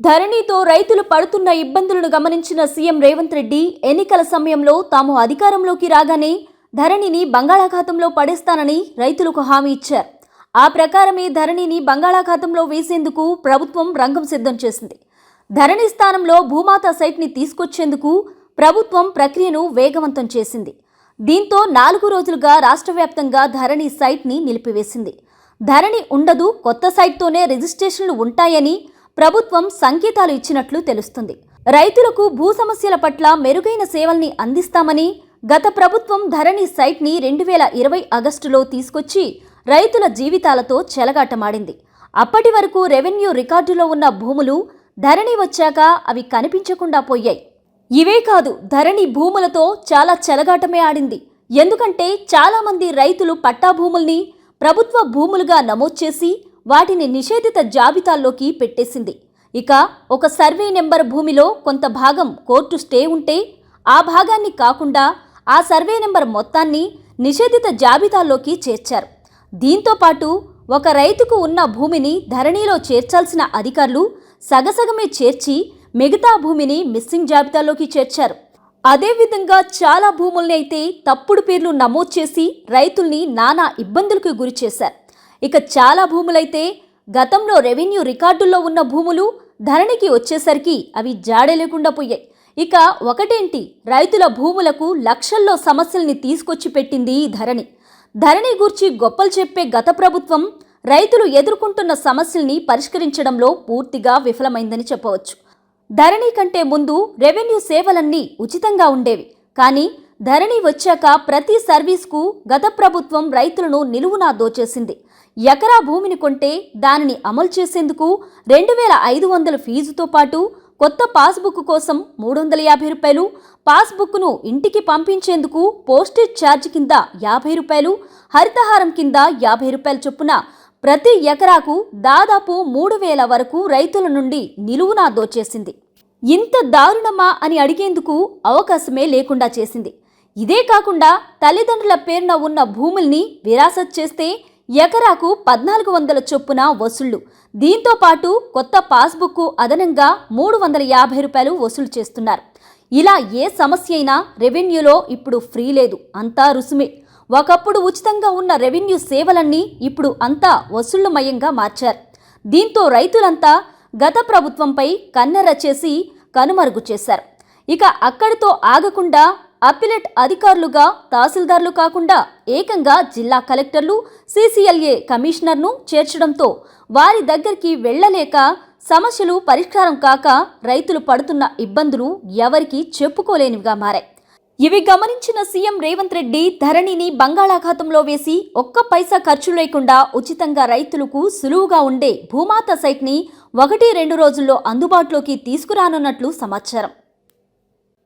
ధరణితో రైతులు పడుతున్న ఇబ్బందులను గమనించిన సీఎం రేవంత్ రెడ్డి ఎన్నికల సమయంలో తాము అధికారంలోకి రాగానే ధరణిని బంగాళాఖాతంలో పడేస్తానని రైతులకు హామీ ఇచ్చారు. ఆ ప్రకారమే ధరణిని బంగాళాఖాతంలో వేసేందుకు ప్రభుత్వం రంగం సిద్ధం చేసింది. ధరణి స్థానంలో భూమాత సైట్ని తీసుకొచ్చేందుకు ప్రభుత్వం ప్రక్రియను వేగవంతం చేసింది. దీంతో నాలుగు రోజులుగా రాష్ట్ర వ్యాప్తంగా ధరణి సైట్ని నిలిపివేసింది. ధరణి ఉండదు కొత్త సైట్తోనే రిజిస్ట్రేషన్లు ఉంటాయని ప్రభుత్వం సంకేతాలు ఇచ్చినట్లు తెలుస్తుంది. రైతులకు భూ సమస్యల పట్ల మెరుగైన సేవల్ని అందిస్తామని గత ప్రభుత్వం ధరణి సైట్ని రెండు వేల ఇరవై ఆగస్టులో తీసుకొచ్చి రైతుల జీవితాలతో చెలగాటమాడింది. అప్పటి వరకు రెవెన్యూ రికార్డులో ఉన్న భూములు ధరణి వచ్చాక అవి కనిపించకుండా పోయాయి. ఇవే కాదు ధరణి భూములతో చాలా చెలగాటమే ఆడింది. ఎందుకంటే చాలామంది రైతులు పట్టా భూముల్ని ప్రభుత్వ భూములుగా నమోదు చేసి వాటిని నిషేధిత జాబితాల్లోకి పెట్టేసింది. ఇక ఒక సర్వే నెంబర్ భూమిలో కొంత భాగం కోర్టు స్టే ఉంటే ఆ భాగాన్ని కాకుండా ఆ సర్వే నెంబర్ మొత్తాన్ని నిషేధిత జాబితాలోకి చేర్చారు. దీంతో పాటు ఒక రైతుకు ఉన్న భూమిని ధరణిలో చేర్చాల్సిన అధికారులు సగసగమే చేర్చి మిగతా భూమిని మిస్సింగ్ జాబితాలోకి చేర్చారు. అదేవిధంగా చాలా భూముల్ని అయితే తప్పుడు పేర్లు నమోదు చేసి రైతుల్ని నానా ఇబ్బందులకు గురి చేశారు. ఇక చాలా భూములైతే గతంలో రెవెన్యూ రికార్డుల్లో ఉన్న భూములు ధరణికి వచ్చేసరికి అవి జాడే లేకుండా పోయాయి. ఇక ఒకటేంటి? రైతుల భూములకు లక్షల్లో సమస్యల్ని తీసుకొచ్చి పెట్టింది ఈ ధరణి. ధరణి గూర్చి గొప్పలు చెప్పే గత ప్రభుత్వం రైతులు ఎదుర్కొంటున్న సమస్యల్ని పరిష్కరించడంలో పూర్తిగా విఫలమైందని చెప్పవచ్చు. ధరణి కంటే ముందు రెవెన్యూ సేవలన్నీ ఉచితంగా ఉండేవి. కానీ ధరణి వచ్చాక ప్రతి సర్వీస్కు గత ప్రభుత్వం రైతులను నిలువునా దోచేసింది. ఎకరా భూమిని కొంటే దానిని అమలు చేసేందుకు రెండు వేల ఐదు వందల ఫీజుతో పాటు కొత్త పాస్బుక్ కోసం మూడు వందల యాభై రూపాయలు పాస్బుక్ను ఇంటికి పంపించేందుకు పోస్టేజ్ ఛార్జ్ కింద యాభై రూపాయలు హరితహారం కింద యాభై రూపాయల చొప్పున ప్రతి ఎకరాకు దాదాపు మూడు వేల వరకు రైతుల నుండి నిలువునా దోచేసింది ఇంత దారుణమా అని అడిగేందుకు అవకాశమే లేకుండా చేసింది. ఇదే కాకుండా తల్లిదండ్రుల పేరున ఉన్న భూముల్ని విరాసత్ చేస్తే ఎకరాకు పద్నాలుగు వందల చొప్పున వసూళ్ళు. దీంతో పాటు కొత్త పాస్బుక్ అదనంగా మూడు వందల యాభై రూపాయలు వసూలు చేస్తున్నారు. ఇలా ఏ సమస్య అయినా రెవెన్యూలో ఇప్పుడు ఫ్రీ లేదు. అంతా రుసుమే. ఒకప్పుడు ఉచితంగా ఉన్న రెవెన్యూ సేవలన్నీ ఇప్పుడు అంతా వసూళ్ళమయంగా మార్చారు. దీంతో రైతులంతా గత ప్రభుత్వంపై కన్నెర చేసి కనుమరుగు చేశారు. ఇక అక్కడితో ఆగకుండా అప్పిలెట్ అధికారులుగా తహసీల్దార్లు కాకుండా ఏకంగా జిల్లా కలెక్టర్లు సీసీఎల్ఏ కమిషనర్ను చేర్చడంతో వారి దగ్గరికి వెళ్ళలేక సమస్యలు పరిష్కారం కాక రైతులు పడుతున్న ఇబ్బందులు ఎవరికీ చెప్పుకోలేనివిగా మారాయి. ఇవి గమనించిన సీఎం రేవంత్ రెడ్డి ధరణిని బంగాళాఖాతంలో వేసి ఒక్క పైసా ఖర్చు లేకుండా ఉచితంగా రైతులకు సులువుగా ఉండే భూమాత సైట్ని ఒకటి రెండు రోజుల్లో అందుబాటులోకి తీసుకురానున్నట్లు సమాచారం.